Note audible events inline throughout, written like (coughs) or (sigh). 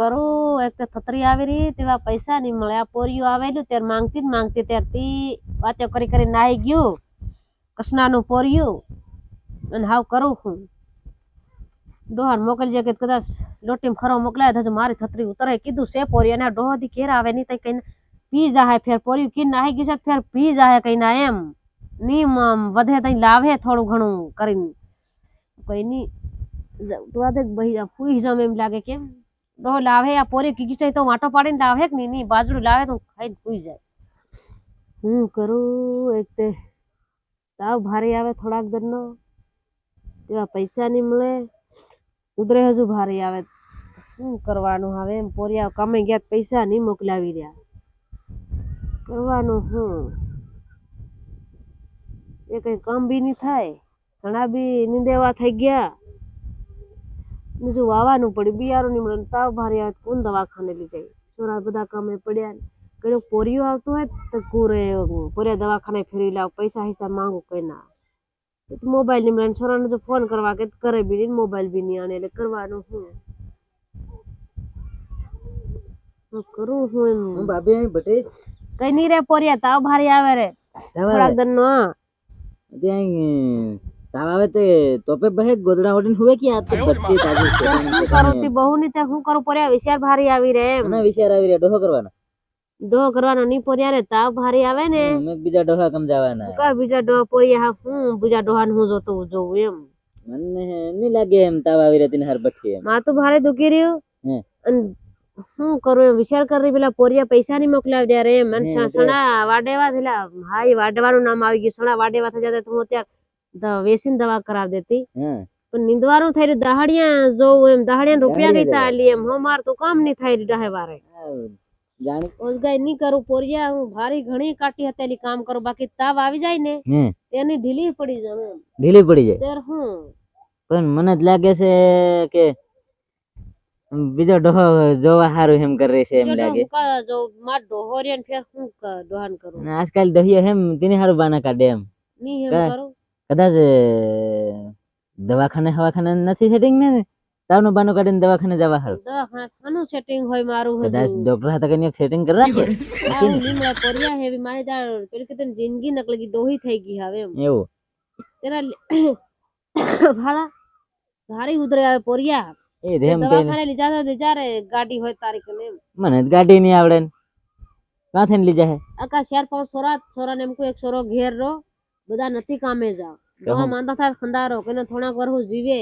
કરું, એક થતરી આવી રહી, તેવા પૈસા નહીં મળે આ પોરિયું આવેલું, ત્યારે માંગતી જ માંગતી, ત્યારથી વાતો કરી કરી નાહી ગયું, કૃષ્ણાનું પોરિયું, અને હાવ કરું હું ડોહાને મોકલજે કે કદાચ લોટીમ ખરો મોકલાય, તો મારી થતરી ઉતરે, કીધું છે પોરી, અને ડોહોથી ઘેર આવે, નહીં તઈ કઈ પી જાહે ફેર પોરિયું કીને નાહી ગયું છે, ફેર પી જાહે કઈ ના એમ. આમ વધે તઈ લાવે થોડું ઘણું કરીને. કોઈ નહીં તું આ દેખ ભાઈ ફૂઈ જામ એમ લાગે કેમ? ડોહો લાવે આ પોરી કીકી છે તો માટો પાડીને લાવે કે નહીં? બાજરું લાવે તો ખાઈને ફૂઈ જાય. હું કરું એક તે? તાવ ભારે આવે થોડાક દરનો. તેવા પૈસા નહીં મળે. ઉધરે હજુ ભારે આવે. શું કરવાનું હવે? એમ પોરિયા કામે ગયા પૈસા નહીં મોકલાવી રહ્યા. કરવાનું હું? એ કઈ કામ બી નહીં થાય. સણા બી નીંદેવા થઈ ગયા. બીજું વાવાનું પડ્યું. બિયારું નહીં મળે ને તાવ ભારે આવે કોણ દવાખાને લઈ જાય? છોરા બધા કામે પડ્યા ને. કઈ પોરિયું આવતું હોય તો કુરે પોરિયા દવાખાને ફેરવી લાવ પૈસા હિસાબ માંગુ કઈ ના મોબાઈલની મળે છોરાને જો ફોન કરવા કે કરે બી નહીં મોબાઈલ બી નહીં આને એટલે કરવાનું શું? કરું હું ભાભી અહીં ભટે કઈ નહીં રે પોરિયા તાવ ભારે આવે રે. થોડાક દન નો ત્યાં તાવ આવે તે તોપે બહે ગોદડા ઓડીને હુવે કે આ તો બત્તી તાજી છે શું કરું તી બહુ ની તે શું કરું પોરિયા વિચાર ભારે આવી રે એમ મને વિચાર આવી રહ્યા ડોહો કરવાનો ડો કરવાનો નહીં પોરિયા રે તાવ ભારે આવે ને મેં બીજા ડોહા કમ જવાના કઈ બીજા ડો પોરિયા હા હું બીજા ડોહાને હું જોતું જોઉં એમ મને નહીં લાગે એમ તાવ આવી રહેતી ને હર બઠી એમ માથું ભારે દુખી રહ્યું હમ. અને શું કરું એમ વિચાર કરી પેલા પોરિયા પૈસા નહીં મોકલાવી દે રે એમ અને હમ, સ- સણા વાડેવા થયેલા હા એ વાડવાનું નામ આવી દવા કરાવી દેતી. હા પણ નીંદવાનું થઈ રહ્યું દહાડિયા જોવું એમ દહાડિયા રૂપિયા કઈતા આલી એમ. હો માર તો કામ નહીં થઈ રહ્યું ડહે વારે ઓજગાઈ નહીં કરું પોરિયા હું ભારી ઘણી કાટી હતેલી કામ કરું. બાકી તાવ આવી જાય ને એની ઢીલી પડી જાય ઢીલી પડી જાય. ત્યારે હું? પણ મને જ લાગે છે કે બીજો ડોહો જોવા સારું એમ કરે છે એમ લાગે. જો માર ડોહો રે ફેર હું ડોહાન કરું? આજકાલ દહિયા એમ તેની સારું બાના કાઢે એમ. નહીં એમ કરું? કદાચ દવાખાને હવાખાને નથી સેટિંગ ને? તાવનો બાનો કાઢીને દવાખાને જવા સારું દવાખાના થાનું સેટિંગ હોય મારું કદાચ ડોક્ટર હતા કઈ સેટિંગ કરી રાખે? આ લીમડા પોરિયા હેવી મારે તાર પેલી કે તને જિંદગી નકલી ડોહી થઈ ગઈ હવે એમ. એવું? તેરા (coughs) ભાડા ભારી ઉતરે આવે પોરિયા. એ રેમ દવાખાને લઈ જાતા તો જ્યારે ગાડી હોય તારી કને એમ. મને ગાડી નહીં આવડે કાથે લઈ જાય આકા શેર પાંચ છોરા છોરા ને એમ કો એક છોરો ઘેર રહો. બધા નથી કામે જાવ. હમ. માંદા થાય ખંડારો કે થોડાક વરહુ જીવે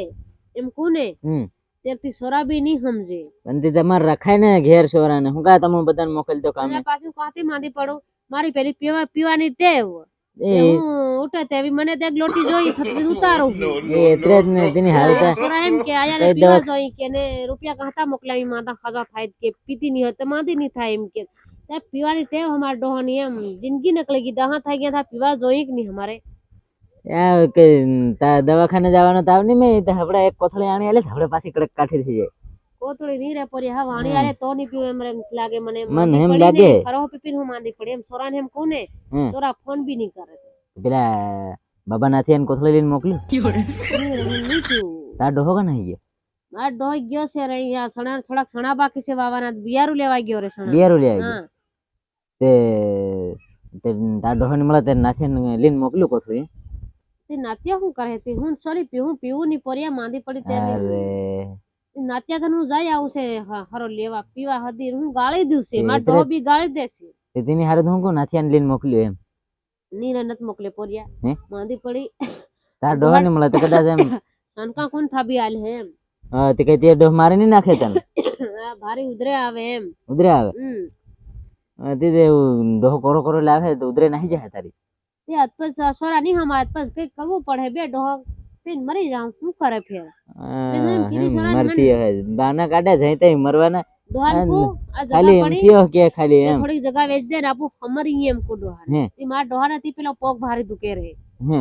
એમ કોને? હમ. સોરા છોરા બી નહીં સમજે. અંતે તમાર રખાય ને ઘેર છોરાને હું કા તમે બધાને મોકલતો કામે? અને પાછું કાથી માંદી પડો? મારી પેલી પીવા પીવાની ટેવ. હું ઉઠે તેવી મને તે લોટી જોઈ થતી ઉતારું. (laughs) એ એટલે જ ને તેની હાલતા એમ કે આયા ને પીવા જોઈ કે ને રૂપિયા કહતા મોકલાવી માતા ખાજા થાય કે પીતી નહીં હોય તો માંદી નહીં થાય એમ કે. તે પીવાની ટેવ અમાર ડોહાની એમ જિંદગી નકળી ગઈ દહા થઈ ગયા થા પીવા જોઈ કે નહીં અમારે. આ કે તા દવાખાને જવાનો તાવ નહીં મેં તો હમણાં એક કોથળી આણી આલે હમણાં પાછી કડક કાઠી થઈ જાય. કોથળી નહીં રે પરી હા વાણી. આલે તો નહીં પીવું એમ એમ લાગે મને મને એમ લાગે. ખરો પીપીને હું માંદી પડે. એમ છોરાને એમ કોને. છોરા ફોન બી નહીં કરે. પેલા બાબા નાથી એને કોથળી લઈને મોકલી (laughs) તાર ડોહો કે નહીં ગયો? આ ડોહી ગયો છે રે અહીંયા સણા થોડાક સણા બાકી છે વાવાના બિયારું લેવા ગયો રે સણા બિયારું લેવા આવી હા તે તે તાર ડોહો ને મળે તે નાથી લઈને મોકલ્યું કોથળી તે નાત્યા હું કરે? તે હું સોરી પીવું પીવું ની પોરિયા માંદી પડી તે અરે. નાત્યા કન હું જાય આવું છે હરો લેવા પીવા હદી હું ગાળી દઉં છે માર ડોહો બી ગાળી દેશે. તે તેની હારે હું કો નાથી લીન મોકલ્યું એમ. નીરે નત મોકલે પોરિયા? માંદી પડી. તાર ડોહની મળે તે કદાચ એમ. (laughs) અનકા કોણ થાબી આલ હે એમ. તે કઈ તે ડોહ મારી ની નાખે તને? (coughs) ભારે ભારી ઉધરે આવે એમ. ઉધરે આવે? હમ. તે ડોહો કોરો કોરો લાવે તો ઉધરે નાહી જાય તારી. તે અતપસ સોરા નહીં હમાર અતપસ કઈ કરવું પડે બે ડોહો પીને મરી જાઉં શું કરે ફેર? મરતી હે બાના કાઢે જઈ તઈ મરવાના. ડોહાન હા, કો આ જગા પડી થયો કે ખાલી એમ. થોડીક જગા વેચ દે ને આપું ખમરી એમ કો ડોહાન. તે માર ડોહા નથી પેલો પોગ ભારી દુકે રહે હે.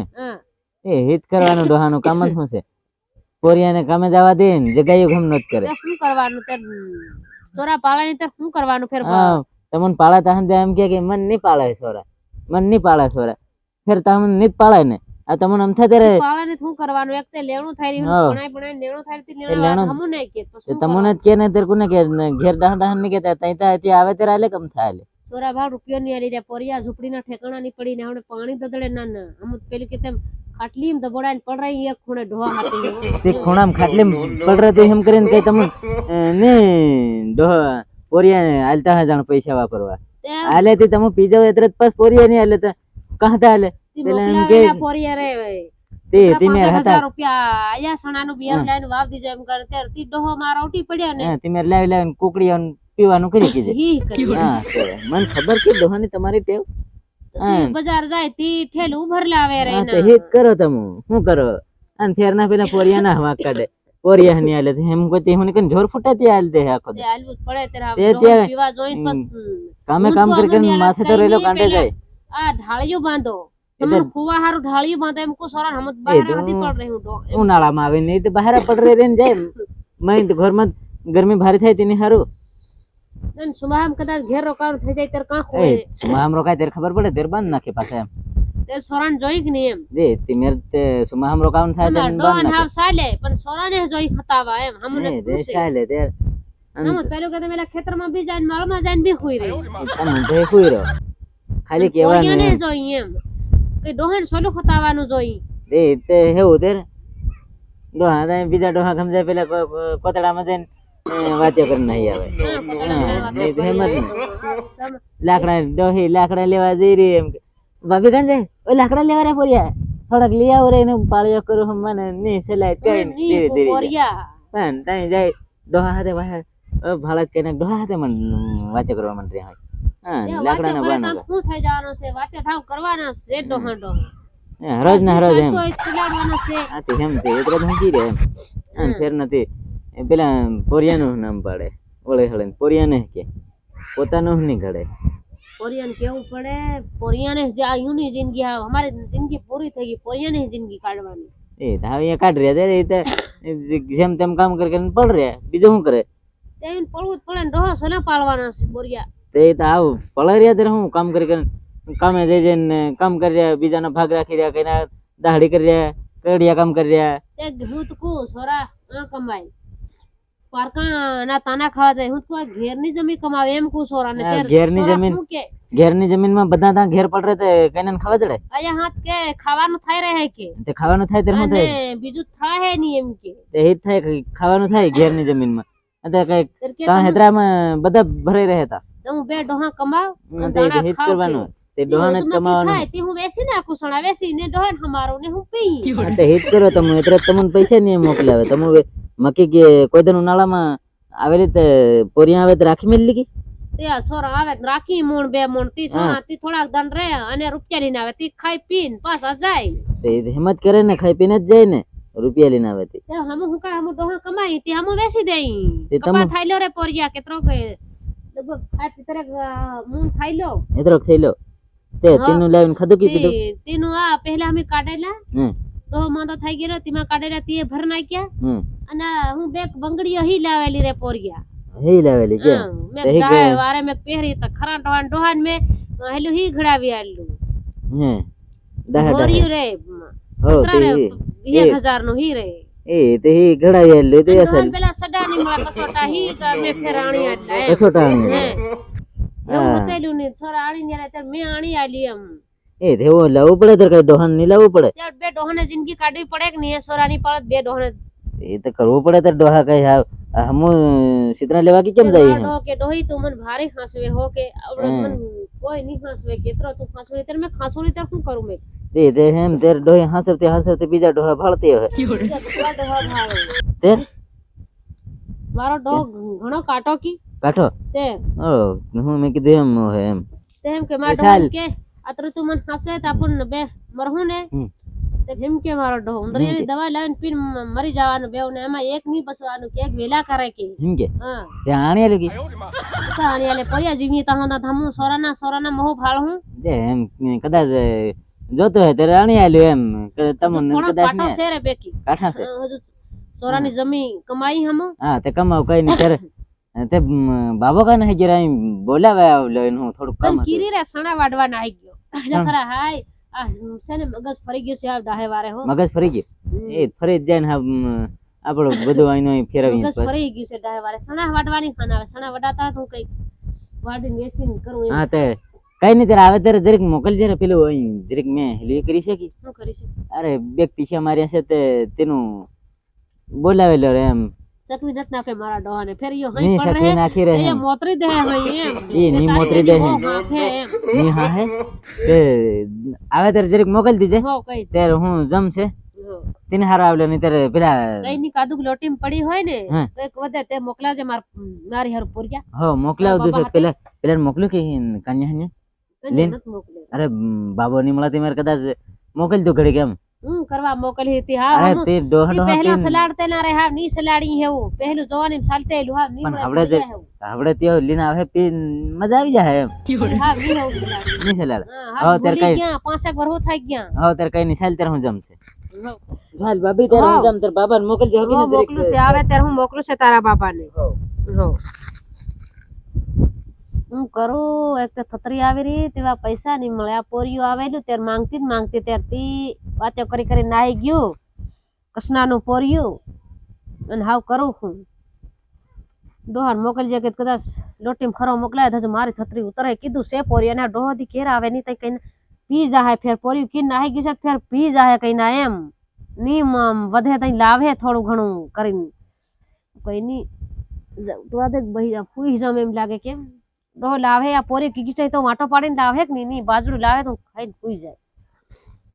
એ હિત કરવાનું ડોહાનું કામ જ શું છે? પોરિયાને કામે જવા દે ને જગાયું ગમ નત કરે. શું કરવાનું તે? ચોરા પાવાની તે શું કરવાનું ફેર? હા તમને પાળા તાહન એમ કે મન નહીં પાળે છોરા મન નહીં પાળે છોરા ફેર તમને નહીં પાળે ને. આ તમને આમ થાય ત્યારે પાળે શું કરવાનું? એક તે લેણું થાય રહ્યું. ભણાય ભણાય લેણું થાય તે લેણું હમું નહીં કે તો તમને જ કે ને તેર કોને કે? ઘેર દાહન દાહન નહીં કેતા તઈ તા ત્યાં આવે ત્યારે આલે કમ થાય ચોરા ભાવ રૂપિયો ની આલી જાય પોરિયા ઝૂંપડીના ઠેકાણા ની પડી ને હમણે પાણી દદડે ના ના. અમુક પેલી કે તેમ ખાટલી એમ દબોડાઈને પડ એક ખૂણે ઢોવા હાથી તે ખૂણામાં ખાટલી પડ રહી એમ કરીને કઈ તમને (laughs) ને ડોહ. પોરિયા હાલતા હા જાણ પૈસા વાપરવા. હાલે તે તમે પીજો એતરત પાસ પોરિયા ની હાલે તો કાં તા આલે? પેલા એમ કે પોરિયા રે તે પેલા તમે હતા. હજાર રૂપિયા આયા સણાનું બિયર લાઈને વાવ દીજો એમ કરે. તે તી ડોહો મારા ઉટી પડ્યા ને. હા, તમે લાવી લાવીને કુકડી પીવાનું કરી (laughs) કીધે. હા મને ખબર કે ડોહાની તમારી ટેવ? બજાર જાય તી ઠેલું ઉભર લાવે રે એના. હિત કરો તમે. શું કરો? અને ફેરના પેલા પોરિયા ના હવા કાઢે. પોરિયા ની આલે તો એમ કોઈ તે હું કઈ જોર ફૂટાતી આલ દે આખો તે હાલવું જ પડે ત્યારે તે ડોહો ત્યાં- પીવા જોઈને હમ. પછી કામે હું કામ તો કરી કરીને અમને માથે તો કઈ રેલો નહીં કાંટે પેલા- જાય. આ ઢાળિયું બાંધો. એટલે- તમારું ફુવા હારું ઢાળિયું બાંધો એમ કો સરા હમત બહાર નથી પડ રહી હું ઉનાળા માં આવે નહીં તો બહાર પડ રે રેન જાય મય તો ઘરમાં ગરમી ભારે થાય તેની સારું અને સુમામ કદાચ ઘેર રોકાણ થઈ જાય ત્યારે કાં એ સુમામ રોકાય ત્યારે ખબર પડે ત્યારે બાંધ નાખે પાછા એમ. ત્યારે સોરાને જોઈ કે નહીં એમ? દે તિમેર તે સુમાહામ રોકાવાનું થાય અમાર ત્યારે ડોન બાંધ હાવ સાલે પણ સોરાને જોઈ ખતાવા એમ. હમને નાખે એ દે પૂછે. ચાલે ત્યારે. અને હમ પેલું કે તમે ખેતરમાં બી જાય ને માળમાં જાય ને બી હુઈ રહી. તમે તો એ હુઈ રહો ખાલી કહેવાનું કોરિયાને એમ. જોઈ એમ. કે ડોહાને સોલું ખતાવાનું જોઈ. દે તે હેવું ત્યારે. ડોહા તો બીજા ડોહા સમજાય પેલા કો- કો- કોતડામાં જઈને અ, વાતો કરીને નહીં આવે. હા, પોતાના હા, ઘરે નહીં તો એમ જ ને. તમે- લાકડા ડોહી લાકડા લેવા જઈ રહી એમ કે, ભાભી કાં જાય? ઓય લાકડા લેવા રે પોરિયા થોડાક લઈ આવો રે એને પાળ્યો કરો મને ની કઈ ની ધીરે ધીરે. કોરિયા પણ ત્યાં જાય ડોહા હાથે વાહે ભાળક કે ડોહા હાથે મન વાતે કરવા માંડી હોય. હા એ લાકડાના બાનો શું થઈ જવાનો છે? વાતે થાવ કરવાના છે ડોહા ડોહા. હા, ના રોજ એમ. ખીલાડવાના એમ તે એટલે હજી રે એમ. આમ ફેર નથી. પેલા પોરિયાનું નામ પાડે. ઓળે હળે પોરિયાને કે પોતાનું નહીં ઘડે. પોરિયાને કેવું પડે પોરિયાને જે આ યુની જિંદગી આવે અમારી જિંદગી પૂરી થઈ ગઈ પોરિયાને જિંદગી કાઢવાની. એ તો હવે કાઢ રહ્યા ત્યારે એ તો જેમ તેમ કામ કરી કરીને પડ રહ્યા બીજું શું કરે? તેને પડવું જ પડે ને રહો સોના પાળવાના છે બોરિયા? તે તો આવું પડાઈ રહ્યા ત્યારે હું કામ કરી કરીને કામે જઈ જઈને કામ કરી રહ્યા બીજાનો ભાગ રાખી રહ્યા કઈના દાહડી કરી રહ્યા કડિયા કામ કરી રહ્યા. તે હું તો કહું સોરા આ કમાય પારકા ના તાના ખાવા જાય. હું તો ઘેરની જમીન કમાવે એમ કહું સોરા ને હા, ઘેરની જમીન. ઘેરની જમીનમાં બધા ત્યાં ઘેર પડ રહે તે કઈને ખાવા જડે? અરે હા કે ખાવાનું થાય રહે કે. તે ખાવાનું થાય શું થાય. બીજું થાય નહીં એમ કે. તે થાય ખાવાનું થાય ઘેરની જમીનમાં. કે તમે- હેદરામાં બધા ભરાઈ રહેતા હું બે ડોહા કમાવ અને દાણા ખાવ કરવાનું તે ડોહાને હું કમાવાનું થાય તે હું વેચી નાખું સણા વેચીને ડોહાને હમારું ને હું પી. તે હિત કરો તમે એટલે તમને પૈસા નહીં મોકલાવે. તમે મકી કે કોઈ દિન ઉનાળામાં આવી રીતે પોરિયા આવે તો રાખી મેલી કે તે આ છોરા આવે તો રાખી મૂણ બે મૂણ. તી સોના તી થોડાક દન રહે અને રૂપિયા લઈને આવે. તી ખાઈ પીને પાછા જાય તે હિંમત કરે ને ખાઈ પીને જ જાય ને રૂપિયા લઈને આવે તે. હમ હું કા હમ ડોહા કમાઈ તે હમ વેચી દેઈ. કપા તમે- થાઈ લો રે પોરિયા કેતરો કે લગભગ પી તરક મૂણ ખાઈ લો એતરોક થઈ લો તે તેનું લાવીને ખાધું કે પીધું તેનું આ પહેલા અમે કાઢેલા. તો માંદો થઈ ગયો તેમાં કાઢેલા તે ભર નાખ્યા. અને હું બે બંગડીઓ હી લાવેલી રે પોરિયા. હી લાવેલી કે મે મેં ગાય વારે મે પહેરી તો ખરા ડોહાન ડોહાન મે હેલું હી ઘડાવી આલું હે ડાહે ભર્યું રે હો તે ત્રણે હી. એક હજારનું હી રે. એ તે હી ઘડાવી આલું તે અસલ. પેલા સડાની ની કસોટા હી તો મે ફેરાણી આટલા એમ. હે. એવું આણી ને ત્યારે મેં આણી આલી એમ. એ તેવું લાવવું પડે તો કઈ ડોહાન નહીં લાવવું પડે? બે ડોહાને જિંદગી કાઢવી પડે કે નહીં? સોરાની પડત બે ડોહાને એ તો કરવું પડે તો ડોહા કઈ. હા હમુ સિતરા લેવા કે કેમ જાય ડોહો કે ડોહી તું મને ભારે ખાસવે હો કે આવડે હમ. મને કોઈ નહીં ખાસવે કેતરો તું ખાસવે ત્યારે મેં ખાસું ત્યારે શું કરું મેં? તે તે એમ તેર ડોહી હાંસવતી હાંસવતી બીજા ડોહા ભાળતી હોય બીજા કેટલા ડોહા ભાવે તેર મારો ડોહ ઘણો કાટો કી. કાઠો તે. ઓ હું મેં કીધું એમ હોય એમ તેમ કે મારો એ ચાલ. ડોહ કે આતરું તું મને ખાસવે તો આપણને બે મરહું ને. તે એમ કે મારો ડોહ. ઉંદરીની દવા લાવીને પીન મરી જવાનું બેવ ને એમાં એક નહીં બસવાનું કે એક વેલા કરે કે. એમ કે? હા. તે આણી આલી કે? તો આની આલે પડ્યા જીવી તા હોંદા થમું સોરાના સોરાના મોહ ભાળ હું. જે એમ કદાચ જોતો હે ત્યારે આણી આલ્યો એમ. કે તમને થોડો કદાચ ને છે રે બેકી કાઠા છે હજુ સોરાની જમી કમાઈ હમ. હા તે કમાવ કઈ નહીં ત્યારે. (laughs) તે બાબો કાને હે જરા બોલાવે આવલો એનું થોડુંક કામ હતું. કીરી રે સણા વાડવા ના આવી ગયો જો હાય. આ છે ને મગજ ફરી ગયો છે આ ડાહે વારે હો. મગજ ફરી ગયો? એ ફરી જાય ને આપણો બધું આઈનો અહીં ફેરવીને મગજ ફરી ગયું છે ડાહે વારે. સણા વાટવાની ખાન આવે સણા વડાતા તો હું કંઈક વાડીને વેચીને કરું હા તે કઈ નહીં ત્યારે આવે ત્યારે જરીક મોકલજે ને પેલું અહીં જરીક મેં હેલી કરી શકી શું કરીશું અરે બે પીછા માર્યા છે તે તેનું બોલાવેલો એમ. ચકવી નથી નાખે મારા ડોહાને. ફેર યો ની હઈ શકવી રહે નાખી રહે એ મોતરી દે હઈ એમ. ઈ ની મોતરી તારી દે એમ. ની હા હે. તે આવે ત્યારે જરીક મોકલી દીજે. હો કઈ ત્યારે હું જમશે હો. તેને હારો આવેલો નહીં ત્યારે પેલા કઈ ની કાદુક લોટીમ પડી હોય ને તો એક વધે તે મોકલાવજે માર મારી હારું પૂર્યા. હો મોકલાવ બાબા દઉં પેલા પેલા મોકલ્યું કે કન્યા હન્યા? લેન. અરે બાબો ની મળતી મારે કદાચ મોકલ દો ઘડી કેમ હું કરવા મોકલી હતી? હા અરે હું તે ડોહ પહેલા સલાડતે ના રે હા ની સલાડી હેવું. પહેલું જોવાની સાલતે એલું હા ની પણ મળે જે- આપણે તે લીને આવે પી મજા આવી જાય એમ. હા ની સલાડી. સલાડ. હા, તેર કઈ ગયા પાંચ એક ગયા પાંચેક થાય થઈ ગયા. હા તેર કઈ ની સાલ ત્યારે હું જમ છે ચાલ બાબી તેર હું જમ તેર બાબા મોકલજો હો કે હો, ને મોકલું છે. આવે તેર હું મોકલું છે તારા બાપાને હો. હો હું કરું? એક થતરી આવી રહી, તેવા પૈસા નહીં મળે આ પોરિયું આવેલું, ત્યારે માંગતી જ માંગતી, ત્યારથી વાતો કરી કરી નાહી ગયું, કૃષ્ણાનું પોરિયું, અને હાવ કરું હું ડોહાન મોકલજે કે કદાચ લોટીમ ખરો મોકલાય, તો મારી થતરી ઉતરે. કીધું છે પોરી, અને ડોહોથી ઘેર આવે નહીં તઈ કહીને પી જાહે ફેર પોરિયું કી નાહી ગયું છે ફેર પી જાહે કહીને એમ. આમ વધે તઈ લાવે થોડું ઘણું કરીને. કઈ નહીં તો ભાઈ ફૂઈ જામ એમ લાગે કેમ? લાવે આ પોરી કીકી તો માટો પાડીને લાવે કે નહીં? બાજરું લાવે તો ખાઈને ફૂઈ જાય.